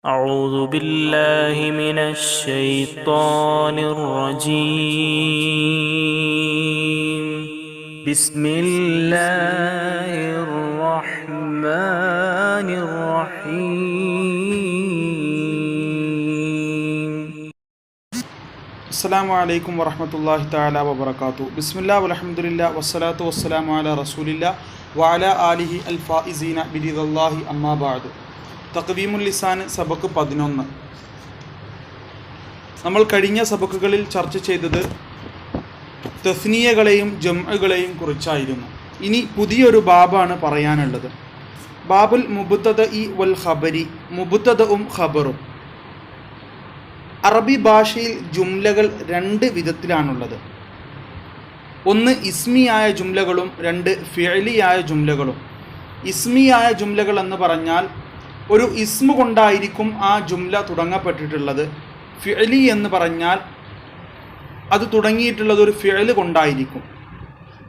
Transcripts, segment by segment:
أعوذ بالله من الشيطان الرجيم. بسم الله الرحمن الرحيم. السلام عليكم ورحمة الله تعالى وبركاته. بسم الله والحمد لله والصلاة والسلام على رسول الله وعلى آله الفائزين برضا الله أما بعد. തക്വീമുൽ ലിസാൻ സബക്ക് പതിനൊന്ന്. നമ്മൾ കഴിഞ്ഞ സബക്കുകളിൽ ചർച്ച ചെയ്തത് തസ്നീയകളെയും ജംഅകളെയും കുറിച്ചായിരുന്നു. ഇനി പുതിയൊരു ബാബാണ് പറയാനുള്ളത്. ബാബുൽ മുബുത്തത ഇ വൽ ഖബരി മുബുത്തതവും ഖബറും. അറബി ഭാഷയിൽ ജുംലകൾ രണ്ട് വിധത്തിലാണുള്ളത്. ഒന്ന് ഇസ്മിയായ ജുംലകളും രണ്ട് ഫിഅലിയായ ജുംലകളും. ഇസ്മിയായ ജുംലകൾ എന്ന് പറഞ്ഞാൽ ഒരു ഇസ്മ കൊണ്ടായിരിക്കും ആ ജുംല തുടങ്ങപ്പെട്ടിട്ടുള്ളത്. ഫിഅലി എന്ന് പറഞ്ഞാൽ അത് തുടങ്ങിയിട്ടുള്ളത് ഒരു ഫിഅൽ കൊണ്ടായിരിക്കും.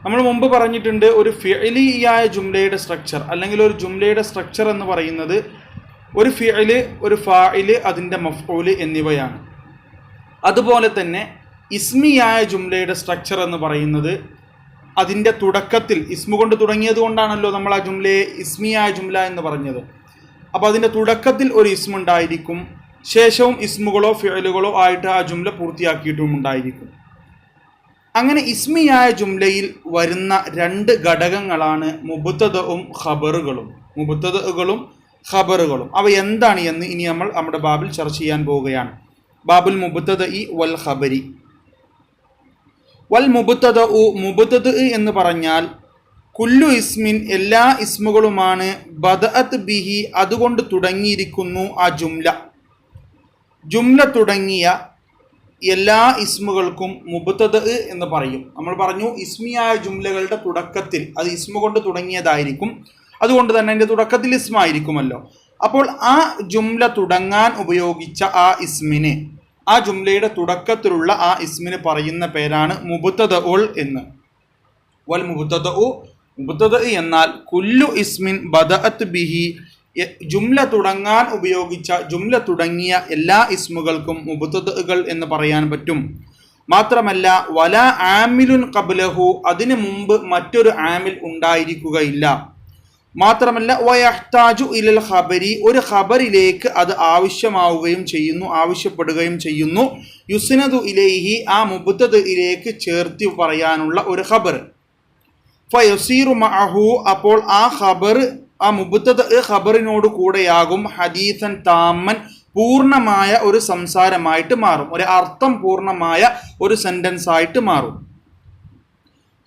നമ്മൾ മുമ്പ് പറഞ്ഞിട്ടുണ്ട് ഒരു ഫിഅലിയായ ജുംലയുടെ സ്ട്രക്ചർ അല്ലെങ്കിൽ ഒരു ജുംലയുടെ സ്ട്രക്ചർ എന്ന് പറയുന്നത് ഒരു ഫിഅൽ ഒരു ഫായിൽ അതിന്റെ മഫ്ഊൽ എന്നിവയാണ്. അതുപോലെ തന്നെ ഇസ്മിയായ ജുംലയുടെ സ്ട്രക്ചർ എന്ന് പറയുന്നത് അതിന്റെ തുടക്കത്തിൽ ഇസ്മു കൊണ്ട് തുടങ്ങിയത് കൊണ്ടാണല്ലോ നമ്മൾ ആ ജുംലയെ ഇസ്മിയായ ജുംല എന്ന് പറഞ്ഞത്. അപ്പോൾ അതിന്റെ തുടക്കത്തിൽ ഒരു ഇസ്മ ഉണ്ടായിരിക്കും ശേഷവും ഇസ്മുകളോ ഫിയലുകളോ ആയിട്ട് ആ ജുംല പൂർത്തിയാക്കിയിട്ടും ഉണ്ടായിരിക്കും. അങ്ങനെ ഇസ്മിയായ ജുംലയിൽ വരുന്ന രണ്ട് ഘടകങ്ങളാണ് മുബുത്തതവും ഖബറുകളും. മുബുത്തതകളും ഖബറുകളും. അവ എന്താണ് എന്ന് ഇനി നമ്മൾ നമ്മുടെ ബാബിൽ ചർച്ച ചെയ്യാൻ പോവുകയാണ്. ബാബുൽ മുബുത്തത ഇ വൽ ഖബരി. വൽ മുബുത്തത ഉ മുബുത്തത് എന്ന് പറഞ്ഞാൽ കുല്ലു ഇസ്മിൻ എല്ലാ ഇസ്മുകളുമാണ് ബദഅത്ത് ബിഹി അതുകൊണ്ട് തുടങ്ങിയിരിക്കുന്നു ആ ജുംല. ജുംല തുടങ്ങിയ എല്ലാ ഇസ്മുകൾക്കും മുബത്തത് എന്ന് പറയും. നമ്മൾ പറഞ്ഞു ഇസ്മിയായ ജുംലകളുടെ തുടക്കത്തിൽ അത് ഇസ്മു കൊണ്ട് തുടങ്ങിയതായിരിക്കും. അതുകൊണ്ട് തന്നെ അതിന്റെ തുടക്കത്തിൽ ഇസ്മായിരിക്കുമല്ലോ. അപ്പോൾ ആ ജുംല തുടങ്ങാൻ ഉപയോഗിച്ച ആ ഇസ്മിന് ആ ജുംലയുടെ തുടക്കത്തിലുള്ള ആ ഇസ്മിന് പറയുന്ന പേരാണ് മുബത്തത ഉൾ എന്ന്. വൽ മുബത്തത ഉ മുബത്തത എന്നാൽ കുല്ലു ഇസ്മിൻ ബദഅത്ത് ബിഹി. ജുംല തുടങ്ങാൻ ഉപയോഗിച്ച ജുംല തുടങ്ങിയ എല്ലാ ഇസ്മുകൾക്കും മുബത്തതകൾ എന്ന് പറയാൻ പറ്റും. മാത്രമല്ല വല ആമിലുൻ കബലഹു അതിനു മുമ്പ് മറ്റൊരു ആമിൽ ഉണ്ടായിരിക്കുകയില്ല. മാത്രമല്ല വയഹ്താജു ഇലൽ ഖബരി ഒരു ഖബറിലേക്ക് അത് ആവശ്യമാവുകയും ചെയ്യുന്നു ആവശ്യപ്പെടുകയും ചെയ്യുന്നു. യുസ്നദു ഇലൈഹി ആ മുബത്തത് ഇലേക്ക് ചേർത്തി പറയാനുള്ള ഒരു ഖബർ. മഅഹു അപ്പോൾ ആ ഖബർ ആ മുബത്തത് ഖബറിനോട് കൂടെയാകും ഹദീസൻ താമൻ പൂർണമായ ഒരു സംസാരമായിട്ട് മാറും. ഒരു അർത്ഥം പൂർണമായ ഒരു സെന്റൻസ് ആയിട്ട് മാറും.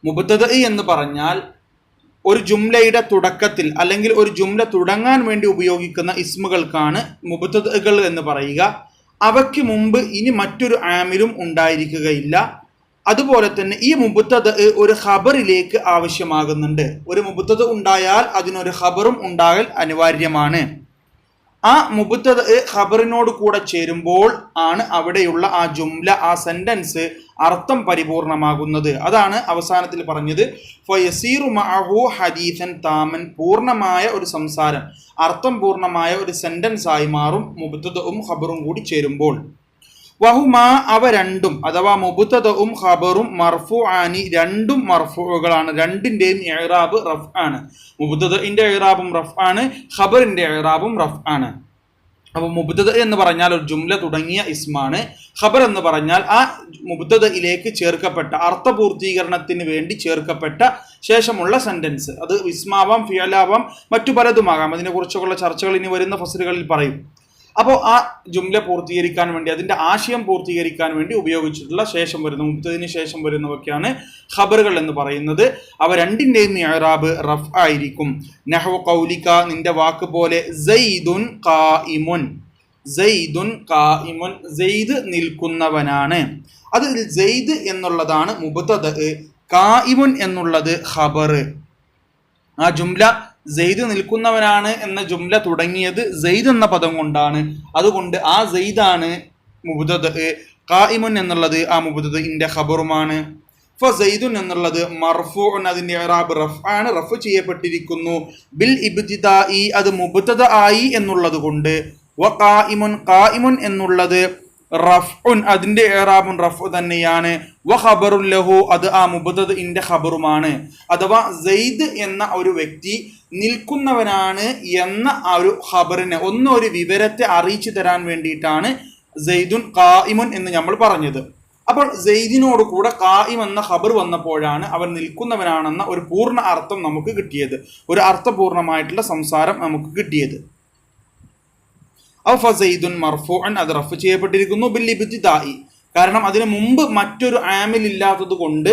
മുബത്തത് എന്ന് പറഞ്ഞാൽ ഒരു ജുംലയുടെ തുടക്കത്തിൽ അല്ലെങ്കിൽ ഒരു ജുംല തുടങ്ങാൻ വേണ്ടി ഉപയോഗിക്കുന്ന ഇസ്മുകൾക്കാണ് മുബത്തതുകൾ എന്ന് പറയുക. അവയ്ക്ക് മുമ്പ് ഇനി മറ്റൊരു ആമിലും ഉണ്ടായിരിക്കുകയില്ല. അതുപോലെ തന്നെ ഈ മുബത്തത് ഒരു ഖബറിലേക്ക് ആവശ്യമാകുന്നുണ്ട്. ഒരു മുബത്തത് ഉണ്ടായാൽ അതിനൊരു ഖബറും ഉണ്ടാകൽ അനിവാര്യമാണ്. ആ മുബത്തത് ഖബറിനോട് കൂടെ ചേരുമ്പോൾ ആണ് അവിടെയുള്ള ആ ജുംല ആ സെന്റൻസ് അർത്ഥം പരിപൂർണമാകുന്നത്. അതാണ് അവസാനത്തിൽ പറഞ്ഞത്. മഅഹു ഹദീസൻ താമൻ. പൂർണമായ ഒരു സംസാരം അർത്ഥം പൂർണമായ ഒരു സെന്റൻസ് ആയി മാറും മുബത്തതും ഖബറും കൂടി ചേരുമ്പോൾ. വഹുമാ അവ രണ്ടും അഥവാ മുബുത്തതവും ഖബറും മർഫു ആനി രണ്ടും മർഫുകളാണ് രണ്ടിന്റെയും എഹ്റാബ് റഫ് ആണ് മുബുത്തതിന്റെ എഹ്റാബും റഫ് ആണ് ഖബറിന്റെ എഹ്റാബും റഫ് ആണ് അപ്പോൾ മുബുദ്ധത എന്ന് പറഞ്ഞാൽ ഒരു ജുംല തുടങ്ങിയ ഇസ്മാണ്. ഖബർ എന്ന് പറഞ്ഞാൽ ആ മുബുദ്ധതയിലേക്ക് ചേർക്കപ്പെട്ട അർത്ഥപൂർത്തീകരണത്തിന് വേണ്ടി ചേർക്കപ്പെട്ട ശേഷമുള്ള സെന്റൻസ് അത് ഇസ്മാവാം ഫിയലാവാം മറ്റു പലതുമാകാം. അതിനെക്കുറിച്ചുള്ള ചർച്ചകൾ ഇനി വരുന്ന ഫസലുകളിൽ പറയും. അപ്പോൾ ആ ജുംല പൂർത്തീകരിക്കാൻ വേണ്ടി അതിന്റെ ആശയം പൂർത്തീകരിക്കാൻ വേണ്ടി ഉപയോഗിച്ചിട്ടുള്ള ശേഷം വരുന്ന മുപ്പതിന് ശേഷം വരുന്നവയൊക്കെയാണ് ഖബറുകൾ എന്ന് പറയുന്നത്. അവ രണ്ടിന്റെയും ഇറാബ് റഫ് ആയിരിക്കും. നെഹു കൗലിക നിന്റെ വാക്ക് പോലെ സെയ്ദുൻ കായിമുൻ സെയ്ദുൻ കായിമുൻ സെയ്ദ് നിൽക്കുന്നവനാണ്. അതിൽ സെയ്ദ് എന്നുള്ളതാണ് മുബത്തത് കായിമുൻ എന്നുള്ളത് ഖബർ ആ ജുംല സെയ്ദ് നിൽക്കുന്നവനാണ് എന്ന ജുംല തുടങ്ങിയത് സെയ്ദ് എന്ന പദം കൊണ്ടാണ്. അതുകൊണ്ട് ആ സെയ്ദാണ് മുബുദത് കായിമുൻ എന്നുള്ളത് ആ മുബുദത് ഇന്റെ ഖബറുമാണ് ഫസൈദുൻ എന്നുള്ളത് മർഫൂൻ അതിന്റെ ഇറാബ് റഫ് ആണ് റഫ് ചെയ്യപ്പെട്ടിരിക്കുന്നു. ബിൽ ഇബ്തിദായി അത് മുബ്തദ ആയി എന്നുള്ളത് കൊണ്ട്. വ ഖായിമുൻ ഖായിമുൻ എന്നുള്ളത് റഫ്ഉൻ അതിന്റെ ഏറാബുൻ റഫ് തന്നെയാണ്. വ ഖബറുൽ ലഹു അത് ആ മുബദദ് ഇന്റെ ഖബറുമാണ്. അഥവാ സെയ്ദ് എന്ന ഒരു വ്യക്തി നിൽക്കുന്നവനാണ് എന്ന ആ ഒരു ഖബറിനെ ഒന്ന് ഒരു വിവരത്തെ അറിയിച്ചു തരാൻ വേണ്ടിയിട്ടാണ് സെയ്ദുൻ ഖായിമുൻ എന്ന് നമ്മൾ പറഞ്ഞത്. അപ്പോൾ സെയ്ദിനോട് കൂടെ ഖായിം എന്ന ഖബർ വന്നപ്പോഴാണ് അവൻ നിൽക്കുന്നവനാണെന്ന ഒരു പൂർണ അർത്ഥം നമുക്ക് കിട്ടിയത്. ഒരു അർത്ഥപൂർണമായിട്ടുള്ള സംസാരം നമുക്ക് കിട്ടിയത്. ഔ അത് റഫ് ചെയ്യപ്പെട്ടിരിക്കുന്നു കാരണം അതിന് മുമ്പ് മറ്റൊരു ആമിൽ ഇല്ലാത്തത് കൊണ്ട്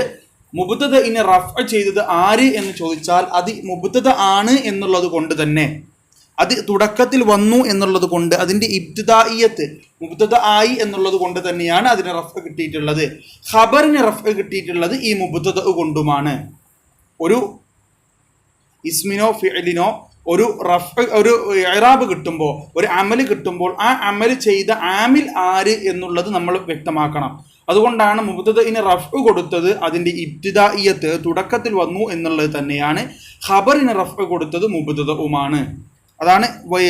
മുബുദ്ധത ഇനി റഫ് ചെയ്തത് ആര് എന്ന് ചോദിച്ചാൽ അത് മുബുദ്ധത ആണ് എന്നുള്ളത് കൊണ്ട് തന്നെ. അത് തുടക്കത്തിൽ വന്നു എന്നുള്ളത് കൊണ്ട് അതിന്റെ ഇബ്തിദായിയത്ത് മുബുദ്ധത ആയി എന്നുള്ളത് കൊണ്ട് തന്നെയാണ് അതിന് റഫ് കിട്ടിയിട്ടുള്ളത്. ഖബറിന് റഫ് കിട്ടിയിട്ടുള്ളത് ഈ മുബുദ്ധത കൊണ്ടുമാണ്. ഒരു ഇസ്മിനോ ഫിഅലിനോ ഒരു റഫ് ഒരു ഇറാബ് കിട്ടുമ്പോൾ ഒരു അമൽ കിട്ടുമ്പോൾ ആ അമൽ ചെയ്ത ആമിൽ ആര് എന്നുള്ളത് നമ്മൾ വ്യക്തമാക്കണം. അതുകൊണ്ടാണ് മുബത്തതിന് റഫ് കൊടുത്തത് അതിന്റെ ഇബ്തിദായിയത്ത് തുടക്കത്തിൽ വന്നു എന്നുള്ളത് തന്നെയാണ്. ഖബറിന് റഫ് കൊടുത്തത് മുബത്തതുമാണ് അതാണ്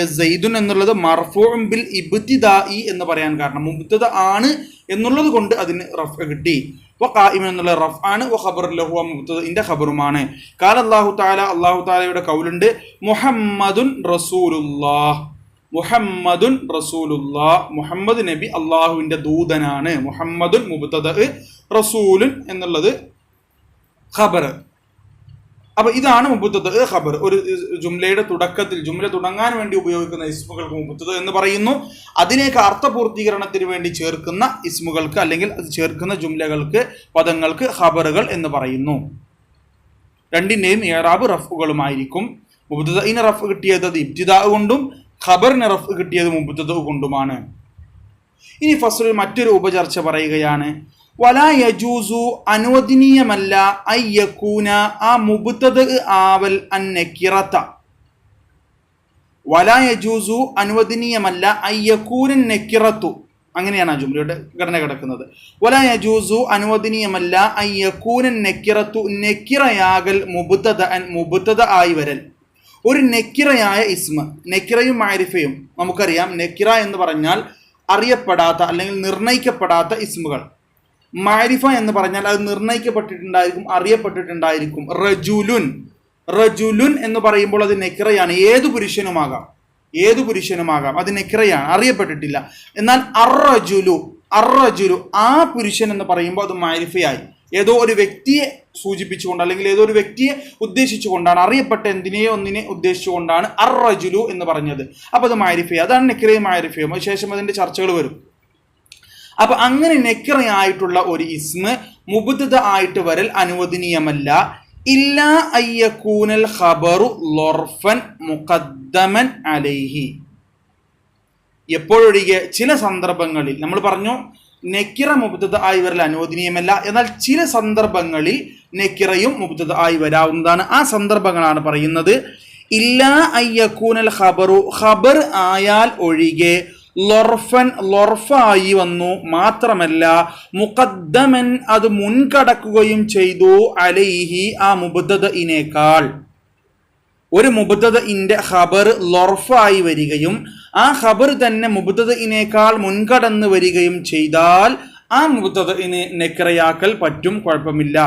സെയ്ദുൻ എന്നുള്ളത് മർഫൂം ബിൽ ഇബ്തിദായി എന്ന് പറയാൻ കാരണം. മുബ്തദ ആണ് എന്നുള്ളത് കൊണ്ട് അതിന് റഫ് കിട്ടി. വ ഖായിം എന്നുള്ള റഫ് ആണ്. ഖബർ ലഹു മുബ്തദിന്റെ ഖബറുമാണ്. കാല അല്ലാഹു തആല അല്ലാഹു തആലയുടെ കൗലുണ്ട്. മുഹമ്മദുൻ റസൂലുള്ളാഹ്. മുഹമ്മദുൻ റസൂലുല്ലാ മുഹമ്മദ് നബി അള്ളാഹുവിന്റെ ദൂതനാണ്. മുഹമ്മദുൻ മുബ്തദ റസൂലുൻ എന്നുള്ളത് ഖബർ. അപ്പൊ ഇതാണ് മുബത്തത് ഖബർ. ഒരു ജുംലയുടെ തുടക്കത്തിൽ ജുംല തുടങ്ങാൻ വേണ്ടി ഉപയോഗിക്കുന്ന ഇസ്മുകൾക്ക് മുബത്തത് എന്ന് പറയുന്നു. അതിലേക്ക് അർത്ഥപൂർത്തീകരണത്തിന് വേണ്ടി ചേർക്കുന്ന ഇസ്മുകൾക്ക് അല്ലെങ്കിൽ അത് ചേർക്കുന്ന ജുംലകൾക്ക് പദങ്ങൾക്ക് ഖബറുകൾ എന്ന് പറയുന്നു. രണ്ടിന്റെയും ഏറാബ് റഫുകളുമായിരിക്കും മുബത്തതിന് റഫ് കിട്ടിയത് അത് ഇബ്തിദാ കൊണ്ടും ഖബറിന് റഫ് കിട്ടിയത് മുബത്തത് കൊണ്ടുമാണ്. ഇനി ഫസ്ലിൽ മറ്റൊരു ഉപചർച്ച പറയുകയാണ്. വലാ യജൂസു അനുവദനീയമല്ല അയ്യക്കൂന ആ മുബുത്തത് ആവൽ അന്നക്കിറത്ത. വലായജൂസു അനുവദനീയമല്ല അയ്യക്കൂനൻ നെക്കിറത്തു. അങ്ങനെയാണ് ആ ജുംലയുടെ ഘടന കിടക്കുന്നത്. വലായജൂസു അനുവദനീയമല്ല അയ്യക്കൂനൻ നെക്കിറത്തു നെക്കിറയാകൽ മുബുത്തത മുബുത്തത ആയി വരൽ. ഒരു നെക്കിറയായ ഇസ്മ നെക്കിറയും മാരിഫയും നമുക്കറിയാം നെക്കിറ എന്ന് പറഞ്ഞാൽ അറിയപ്പെടാത്ത അല്ലെങ്കിൽ നിർണയിക്കപ്പെടാത്ത ഇസ്മുകൾ. മാരിഫ എന്ന് പറഞ്ഞാൽ അത് നിർണയിക്കപ്പെട്ടിട്ടുണ്ടായിരിക്കും അറിയപ്പെട്ടിട്ടുണ്ടായിരിക്കും. റജുലുൻ. റജുലുൻ എന്ന് പറയുമ്പോൾ അത് നെക്കിറയാണ് ഏത് പുരുഷനുമാകാം? ഏത് പുരുഷനുമാകാം? അത് നെക്കിറയാണ് അറിയപ്പെട്ടിട്ടില്ല. എന്നാൽ അറജുലു അറജുലു ആ പുരുഷൻ എന്ന് പറയുമ്പോൾ അത് മാരിഫയായി. ഏതോ ഒരു വ്യക്തിയെ സൂചിപ്പിച്ചുകൊണ്ട് അല്ലെങ്കിൽ ഏതോ ഒരു വ്യക്തിയെ ഉദ്ദേശിച്ചുകൊണ്ടാണ് അറിയപ്പെട്ട എന്തിനെയോ ഒന്നിനെ ഉദ്ദേശിച്ചുകൊണ്ടാണ് അറജുലു എന്ന് പറഞ്ഞത്. അപ്പോൾ അത് മാരിഫയ അതാണ് നെക്കിറയും മാരിഫയും. ശേഷം അതിന്റെ ചർച്ചകൾ വരും. അപ്പൊ അങ്ങനെ നെക്കിറയായിട്ടുള്ള ഒരു ഇസ്മ മുബുദ്ധ ആയിട്ട് വരൽ അനുവദനീയമല്ല. ഇല്ല അയ്യക്കൂനൽ ഖബറു ലൊർഫൻ മുഖദ്ദമൻ അലൈഹി. എപ്പോഴൊഴികെ ചില സന്ദർഭങ്ങളിൽ നമ്മൾ പറഞ്ഞു നെക്കിറ മുബുദ്ധ ആയി വരൽ അനുവദനീയമല്ല. എന്നാൽ ചില സന്ദർഭങ്ങളിൽ നെക്കിറയും മുബുദ്ധ ആയി വരാവുന്നതാണ്. ആ സന്ദർഭങ്ങളാണ് പറയുന്നത്. ഇല്ലാ അയ്യക്കൂനൽ ഖബറു ഖബർ ആയാൽ ഒഴികെ ലൊർഫൻ ലൊർഫായി വന്നു. മാത്രമല്ല മുഖദ്ദമൻ അത് മുൻകടക്കുകയും ചെയ്തു അലൈഹി ആ മുബദ്ദ ഒരു മുബദ്ദ ഇന്റെ ഖബർ ലൊർഫായി വരികയും ആ ഖബർ തന്നെ മുബദ്ദ ഇനേക്കാൾ മുൻകടന്ന് വരികയും ചെയ്താൽ ആ മുബദ്ദ ഇനെ നെക്കിറയാക്കൽ പറ്റും കുഴപ്പമില്ല.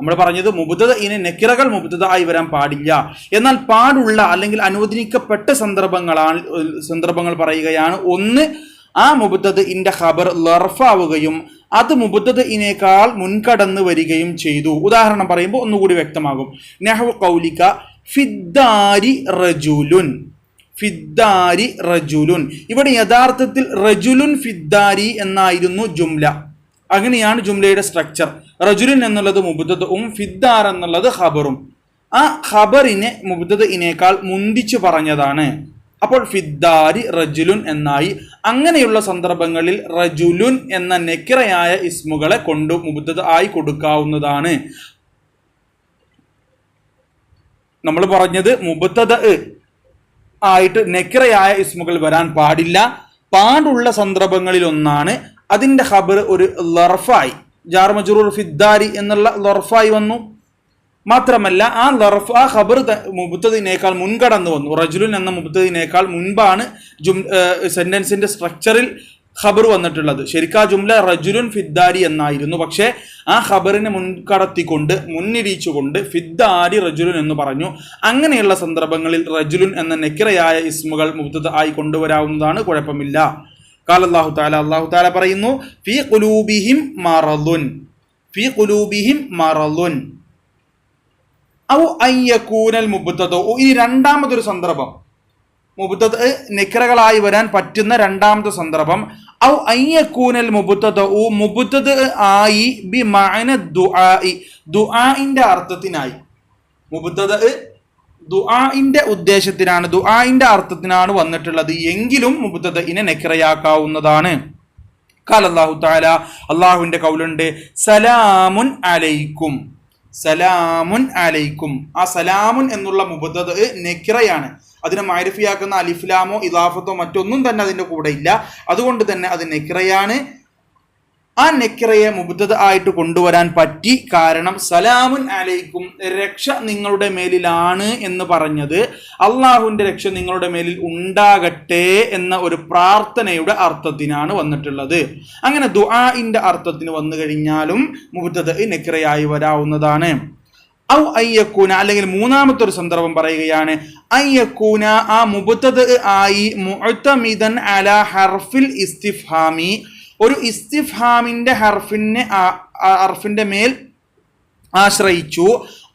നമ്മൾ പറഞ്ഞത് മുബുദ്ധ ഇനി നെക്കിറകൾ മുബുദ്ധ ആയി വരാൻ പാടില്ല. എന്നാൽ പാടുള്ള അല്ലെങ്കിൽ അനുവദിക്കപ്പെട്ട സന്ദർഭങ്ങളാണ് സന്ദർഭങ്ങൾ പറയുകയാണ്. ഒന്ന് ആ മുബുദത് ഇന്റെ ഖബർ ലർഫാവുകയും അത് മുബുദത് ഇനേക്കാൾ മുൻകടന്ന് വരികയും ചെയ്തു. ഉദാഹരണം പറയുമ്പോൾ ഒന്നുകൂടി വ്യക്തമാകും. നെഹു കൗലിക ഫിദ്ദാരി റജുലുൻ. ഫിദ്ദാരി റജുലുൻ. ഇവിടെ യഥാർത്ഥത്തിൽ റജുലുൻ ഫിദ്ദാരി എന്നായിരുന്നു ജുംല. അങ്ങനെയാണ് ജുംലയുടെ സ്ട്രക്ചർ റജുലിൻ എന്നുള്ളത് മുബുദ്ധതും ഫിദ്ദാർ എന്നുള്ളത് ഖബറും. ആ ഖബറിനെ മുബുദ്ധ ഇനേക്കാൾ മുന്തിച്ചു പറഞ്ഞതാണ്. അപ്പോൾ ഫിദ്ദാരി റജുലുൻ എന്നായി അങ്ങനെയുള്ള സന്ദർഭങ്ങളിൽ റജുലുൻ എന്ന നെക്കിറയായ ഇസ്മുകളെ കൊണ്ട് മുബുദ്ധ ആയി കൊടുക്കാവുന്നതാണ്. നമ്മൾ പറഞ്ഞത് മുബത്തത ആയിട്ട് നെക്കിറയായ ഇസ്മുകൾ വരാൻ പാടില്ല. പാടുള്ള സന്ദർഭങ്ങളിൽ ഒന്നാണ് അതിന്റെ ഖബർ ഒരു ലർഫായി. ജാർ മജുറൂർ ഫിദ്ദാരി എന്നുള്ള ലൊർഫായി വന്നു. മാത്രമല്ല ആ ലർഫ് ആ ഖബർ മുബത്തതിനേക്കാൾ മുൻകടന്നു വന്നു. റജുലുൻ എന്ന മുബത്തതിനേക്കാൾ മുൻപാണ് ജും സെന്റൻസിന്റെ സ്ട്രക്ചറിൽ ഖബർ വന്നിട്ടുള്ളത്. ശരിക്കും ആ ജുംല റജുലുൻ ഫിദ്ദാരി എന്നായിരുന്നു. പക്ഷേ ആ ഖബറിനെ മുൻകടത്തിക്കൊണ്ട് മുന്നിരിച്ചുകൊണ്ട് ഫിദ്ദാരി റജുലുൻ എന്ന് പറഞ്ഞു. അങ്ങനെയുള്ള സന്ദർഭങ്ങളിൽ റജുലുൻ എന്ന നെക്കിറയായ ഇസ്മുകൾ മുബ്തദ ആയി കൊണ്ടുവരാവുന്നതാണ് കുഴപ്പമില്ല. അള്ളാഹു താല അള്ളാഹു താല പറയുന്നു ഫി കുലൂബിഹിം മറലുൻ ഫി കുലൂബിഹിം മറലുൻ ഇനി രണ്ടാമതൊരു സന്ദർഭം. മുബത്തത് നിക്കറകളായി വരാൻ പറ്റുന്ന രണ്ടാമത്തെ സന്ദർഭം. ഔ അയ്യക്കൂനൽ മുബത്തതോ മുബത്തത് ആയി ബി മഅന ദുആഇ ദുആഇന്റെ അർത്ഥത്തിനായി. മുബത്തത് ദുആഇന്റെ ഉദ്ദേശത്തിനാണ് ദുആഇന്റെ അർത്ഥത്തിനാണ് വന്നിട്ടുള്ളത്. എങ്കിലും മുബത്തതിനെ നെക്കറയാക്കാവുന്നതാണ്. കാൽ അള്ളാഹു താല അള്ളാഹുവിന്റെ കൗലുണ്ട് സലാമുൻ അലൈക്കും. സലാമുൻ അലൈക്കും. ആ സലാമുൻ എന്നുള്ള മുബത്തത് നെക്കിറയാണ്. അതിനെ മാരിഫിയാക്കുന്ന അലിഫ്ലാമോ ഇലാഫത്തോ മറ്റൊന്നും തന്നെ അതിന്റെ കൂടെ ഇല്ല. അതുകൊണ്ട് തന്നെ അത് നെക്കിറയാണ്. ആ നെക്കിറയെ മുബുദ്ധത ആയിട്ട് കൊണ്ടുവരാൻ പറ്റി. കാരണം സലാമുൻ അലൈക്കും രക്ഷ നിങ്ങളുടെ മേലിലാണ് എന്ന് പറഞ്ഞത് അള്ളാഹുവിന്റെ രക്ഷ നിങ്ങളുടെ മേലിൽ ഉണ്ടാകട്ടെ എന്ന ഒരു പ്രാർത്ഥനയുടെ അർത്ഥത്തിനാണ് വന്നിട്ടുള്ളത്. അങ്ങനെ ദുആഇന്റെ അർത്ഥത്തിന് വന്നു കഴിഞ്ഞാലും മുബത്തത് നെക്കിറയായി വരാവുന്നതാണ്. ഔ അയ്യക്കൂന അല്ലെങ്കിൽ മൂന്നാമത്തെ ഒരു സന്ദർഭം പറയുകയാണ് അയ്യക്കൂന ആ മുബത്തത് ആയി മുഅത്തമിദൻ അല ഹർഫിൽ ഇസ്തിഫാമി ഒരു ഇസ്തിഫാമിന്റെ ഹർഫിനെ ഹർഫിന്റെ മേൽ ആശ്രയിച്ചു.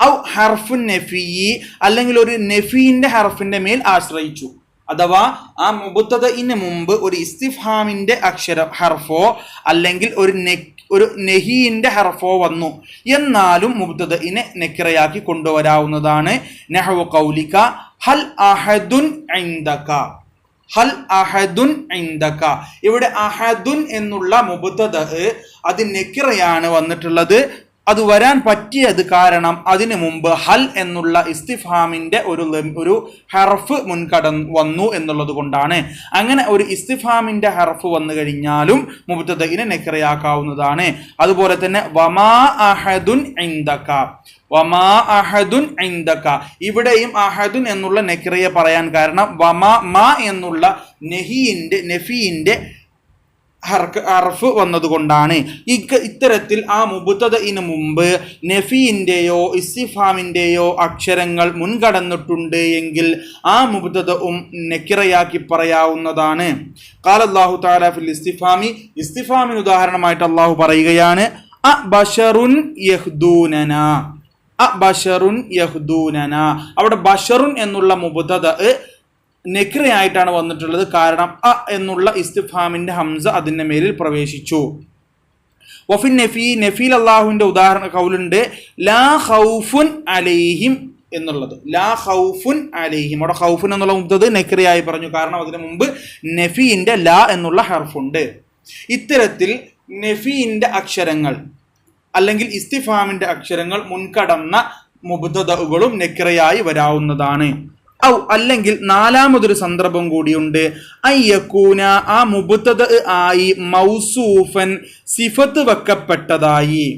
ഔ ഹർഫുൻ നഫി അല്ലെങ്കിൽ ഒരു നഫീന്റെ ഹർഫിന്റെ മേൽ ആശ്രയിച്ചു. അഥവാ ആ മുബത്തതിന് മുമ്പ് ഒരു ഇസ്തിഫാമിന്റെ അക്ഷര ഹർഫോ അല്ലെങ്കിൽ ഒരു നെ ഒരു നെഹീന്റെ ഹർഫോ വന്നു. എന്നാലും മുബത്തതിനെ നെക്കിറയാക്കി കൊണ്ടുവരാവുന്നതാണ്. നെഹവു കൗലിക ഹൽ അഹദുൻ ഇൻദക. ഹൽ അഹദുൻ ഇന്ദക ഇവിടെ അഹദുൻ എന്നുള്ള മുബത്തത് അത് നെക്കിറയാണ് വന്നിട്ടുള്ളത്. അത് വരാൻ പറ്റിയത് കാരണം അതിനു മുമ്പ് ഹൽ എന്നുള്ള ഇസ്തിഫാമിന്റെ ഒരു ഒരു ഹർഫ് മുൻകട വന്നു എന്നുള്ളത് കൊണ്ടാണ്. അങ്ങനെ ഒരു ഇസ്തിഫാമിന്റെ ഹർഫ് വന്നു കഴിഞ്ഞാലും മുബത്തതിനെ നെക്കറയാക്കാവുന്നതാണ് അതുപോലെ തന്നെ വമാ അഹദുൻ ഇന്ദക വമാ അഹദുൻ ഇന്ദക ഇവിടെയും അഹദുൻ എന്നുള്ള നെക്കിറയെ പറയാൻ കാരണം വമാ മാ എന്നുള്ള നെഹിന്റെ നെഫീന്റെ ഹർഫ് വന്നതുകൊണ്ടാണ്. ഇക്ക ഇത്തരത്തിൽ ആ മുബത്തതിന് മുമ്പ് നെഫീന്റെയോ ഇസ്തിഫാമിന്റെയോ അക്ഷരങ്ങൾ മുൻകടന്നിട്ടുണ്ട് എങ്കിൽ ആ മുബത്തതും നെക്കിറയാക്കി പറയാവുന്നതാണ്. കാൽ അള്ളാഹു താല ഫിൽ ഇസ്തിഫാമി ഇസ്തിഫാമിന് ഉദാഹരണമായിട്ട് അള്ളാഹു പറയുകയാണ് അ ബഷറുൻ യഹ്ദൂനന അ ബഷറുൻ യഹ്ദൂനന. അവിടെ ബഷറുൻ എന്നുള്ള മുബത്തത് നെക്രയായിട്ടാണ് വന്നിട്ടുള്ളത്. കാരണം അ എന്നുള്ള ഇസ്തിഫാമിന്റെ ഹംസ അതിന്റെ മേലിൽ പ്രവേശിച്ചു. വഫിൻ നഫി നഫീൽ അള്ളാഹുവിന്റെ ഉദാഹരണ കൗലുണ്ട്. ലാ ഹൗഫുൻ അലൈഹിം എന്നുള്ളത്. ലാ ഹൗഫുൻ അലൈഹിം. അവിടെ ഹൗഫുൻ എന്നുള്ള മുബ്തത് നെക്രയായി പറഞ്ഞു. കാരണം അതിന് മുമ്പ് നഫീന്റെ ലാ എന്നുള്ള ഹർഫുണ്ട്. ഇത്തരത്തിൽ നഫീന്റെ അക്ഷരങ്ങൾ അല്ലെങ്കിൽ ഇസ്തിഫാമിന്റെ അക്ഷരങ്ങൾ മുൻകടന്ന മുബ്ദതകളും നെക്രയായി വരാവുന്നതാണ്. ഔ അല്ലെങ്കിൽ നാലാമതൊരു സന്ദർഭം കൂടിയുണ്ട് അയ്യക്കൂന ആ മുബുത്തത് ആയി മൗസൂഫൻ സിഫത്ത് വെക്കപ്പെട്ടതായി.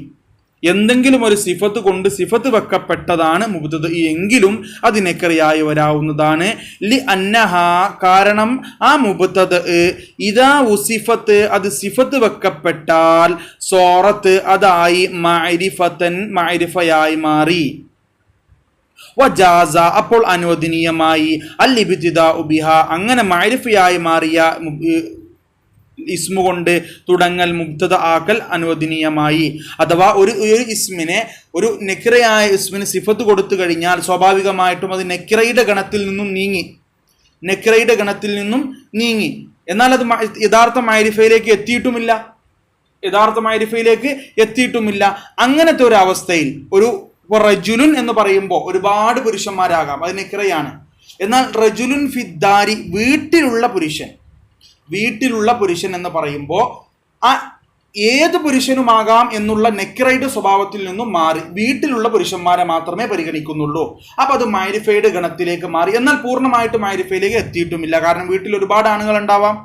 എന്തെങ്കിലും ഒരു സിഫത്ത് കൊണ്ട് സിഫത്ത് വെക്കപ്പെട്ടതാണ് മുബുത്തത് എങ്കിലും അതിനെ നെക്കറിയായി വരാവുന്നതാണ് ലി അന്നഹ കാരണം ആ മുബത്തത് ഇതാ ഉസിഫത്ത് അത് സിഫത്ത് വെക്കപ്പെട്ടാൽ സോറത്ത് അതായി മരിഫത്തൻ മരിഫയായി മാറി. വജാസ അപ്പോൾ അനുവദനീയമായി. അല്ലിബിദിദ ഉബിഹ അങ്ങനെ മൈരിഫയായി മാറിയ ഇസ്മു കൊണ്ട് തുടങ്ങൽ മുഗ്ധത ആക്കൽ അനുവദനീയമായി. അഥവാ ഒരു ഒരു ഇസ്മിനെ ഒരു നെക്കിറയായ ഇസ്മിന് സിഫത്ത് കൊടുത്തു കഴിഞ്ഞാൽ സ്വാഭാവികമായിട്ടും അത് നെക്കിറയുടെ ഗണത്തിൽ നിന്നും നീങ്ങി. നെക്കിറയുടെ ഗണത്തിൽ നിന്നും നീങ്ങി. എന്നാൽ അത് യഥാർത്ഥ മൈരിഫയിലേക്ക് എത്തിയിട്ടുമില്ല. യഥാർത്ഥ മൈരിഫയിലേക്ക് എത്തിയിട്ടുമില്ല. അങ്ങനത്തെ ഒരു അവസ്ഥയിൽ ഒരു ഇപ്പൊ റജുലുൻ എന്ന് പറയുമ്പോൾ ഒരുപാട് പുരുഷന്മാരാകാം. അത് നിക്കറയാണ് എന്നാൽ റജുലുൻ ഫിദ്ദാരി വീട്ടിലുള്ള പുരുഷൻ. വീട്ടിലുള്ള പുരുഷൻ എന്ന് പറയുമ്പോൾ ആ ഏത് പുരുഷനുമാകാം എന്നുള്ള നെക്കറയുടെ സ്വഭാവത്തിൽ നിന്നും മാറി വീട്ടിലുള്ള പുരുഷന്മാരെ മാത്രമേ പരിഗണിക്കുന്നുള്ളൂ. അപ്പൊ അത് മൈരിഫൈഡ് ഗണത്തിലേക്ക് മാറി. എന്നാൽ പൂർണമായിട്ട് മൈരിഫയിലേക്ക് എത്തിയിട്ടുമില്ല. കാരണം വീട്ടിൽ ഒരുപാട് ആണുങ്ങൾ ഉണ്ടാവാം.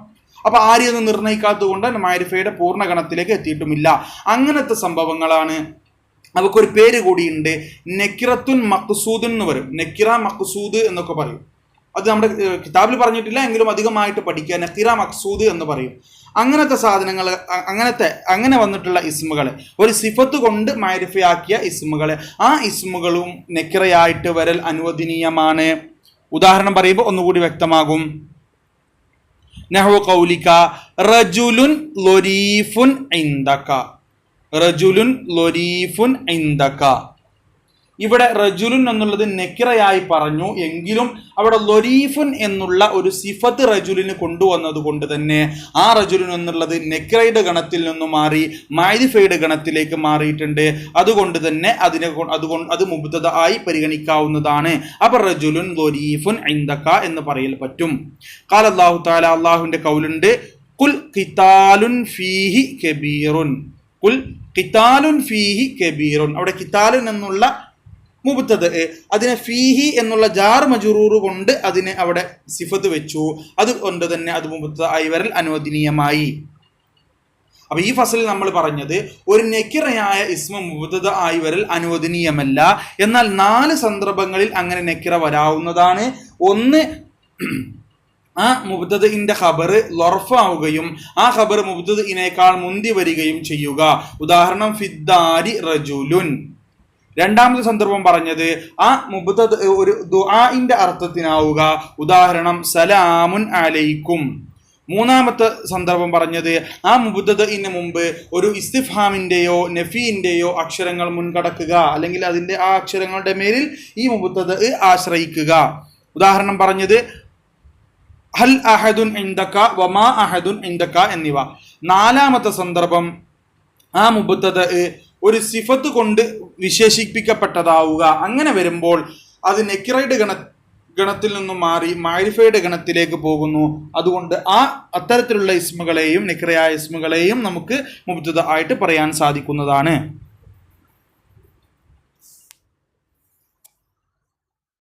അപ്പൊ ആരെയൊന്നും നിർണയിക്കാത്തത് കൊണ്ട് മൈരിഫയുടെ പൂർണ ഗണത്തിലേക്ക് എത്തിയിട്ടുമില്ല. അങ്ങനത്തെ സംഭവങ്ങളാണ് അവക്കൊരു പേര് കൂടിയുണ്ട്. നെക്കിറത്തുൻ മക്സൂദ് എന്ന് പറയും. നെക്കിറ മക്സൂദ് എന്നൊക്കെ പറയും. അത് നമ്മുടെ കിതാബിൽ പറഞ്ഞിട്ടില്ല എങ്കിലും അധികമായിട്ട് പഠിക്കുക. നക്കിറ മക്സൂദ് എന്ന് പറയും. അങ്ങനത്തെ സാധനങ്ങൾ അങ്ങനത്തെ അങ്ങനെ വന്നിട്ടുള്ള ഇസ്മുകൾ ഒരു സിഫത്ത് കൊണ്ട് മാരിഫയാക്കിയ ഇസ്മുകൾ ആ ഇസ്മുകളും നെക്കിറയായിട്ട് വരൽ അനുവദനീയമാണ്. ഉദാഹരണം പറയുമ്പോൾ ഒന്നുകൂടി വ്യക്തമാകും. നെഹ്വ കൗലിക റജുലുൻ ലൊരീഫുൻ ഇന്തക റജുലുൻ ലൊരീഫുൻ ഇന്തക ഇവിടെ റജുലുൻ എന്നുള്ളത് നെക്കിറയായി പറഞ്ഞു. എങ്കിലും അവിടെ ലൊരീഫുൻ എന്നുള്ള ഒരു സിഫത്ത് റജുലിന് കൊണ്ടുവന്നത് കൊണ്ട് തന്നെ ആ റജുലുൻ എന്നുള്ളത് നെക്കിറയുടെ ഗണത്തിൽ നിന്ന് മാറി മാരിഫയുടെ ഗണത്തിലേക്ക് മാറിയിട്ടുണ്ട്. അതുകൊണ്ട് തന്നെ അതിനെ അതുകൊണ്ട് അത് മുബ്ദത ആയി പരിഗണിക്കാവുന്നതാണ്. അപ്പൊ റജുലുൻ ലൊരീഫുൻ ഐന്തക്ക എന്ന് പറയൽ പറ്റും. കാല അള്ളാഹു താല അള്ളാഹുവിന്റെ കൗലുണ്ട്. കുൽ കിതാലുൻ ഫീഹി കബീറുൻ. കുൽ കിതാലുൻ ഫീഹി കബീറുൻ. അവിടെ കിതാലുൻ എന്നുള്ള മുബത്തത് അതിനെ ഫീഹി എന്നുള്ള ജാർ മജുറൂർ കൊണ്ട് അതിനെ അവിടെ സിഫത്ത് വെച്ചു. അതുകൊണ്ട് തന്നെ അത് മുബത്തത് ആയി വരൽ അനുവദനീയമായി. അപ്പൊ ഈ ഫസലിൽ നമ്മൾ പറഞ്ഞത് ഒരു നെക്കിറയായ ഇസ്മ മുബത്തത് ആയി വരൽ അനുവദനീയമല്ല. എന്നാൽ നാല് സന്ദർഭങ്ങളിൽ അങ്ങനെ നെക്കിറ വരാവുന്നതാണ്. ഒന്ന് ആ മുബ്തദിന്റെ ഖബർ ലൊർഫാവുകയും ആ ഖബർ മുബ്തദിനേക്കാൾ മുന്തി വരികയും ചെയ്യുക. ഉദാഹരണം ഫിദ്ദാരി റജുലുൻ. രണ്ടാമത്തെ സന്ദർഭം പറഞ്ഞത് ആ മുബ്ദദ് ഒരു ദുആഇന്റെ അർത്ഥത്തിനാവുക. ഉദാഹരണം സലാമുൻ അലൈക്കും. മൂന്നാമത്തെ സന്ദർഭം പറഞ്ഞത് ആ മുബുദ്ധന് മുമ്പ് ഒരു ഇസ്തിഫാമിന്റെയോ നഫീന്റെയോ അക്ഷരങ്ങൾ മുൻകടക്കുക. അല്ലെങ്കിൽ അതിന്റെ ആ അക്ഷരങ്ങളുടെ മേലിൽ ഈ മുബുദ്ധ ആശ്രയിക്കുക. ഉദാഹരണം പറഞ്ഞത് ഹൽ അഹദുൻ ഇന്ദക്ക വമാ അഹദുൻ ഇന്ദക്ക എന്നിവ. നാലാമത്തെ സന്ദർഭം ആ മുബത്തത് ഒരു സിഫത്ത് കൊണ്ട് വിശേഷിപ്പിക്കപ്പെട്ടതാവുക. അങ്ങനെ വരുമ്പോൾ അത് നെക്കിറയുടെ ഗണ ഗണത്തിൽ നിന്നും മാറി മാരിഫയുടെ ഗണത്തിലേക്ക് പോകുന്നു. അതുകൊണ്ട് ആ അത്തരത്തിലുള്ള ഇസ്മുകളെയും നെക്കിറയായ ഇസ്മുകളെയും നമുക്ക് മുബത്തത് ആയിട്ട് പറയാൻ സാധിക്കുന്നതാണ്.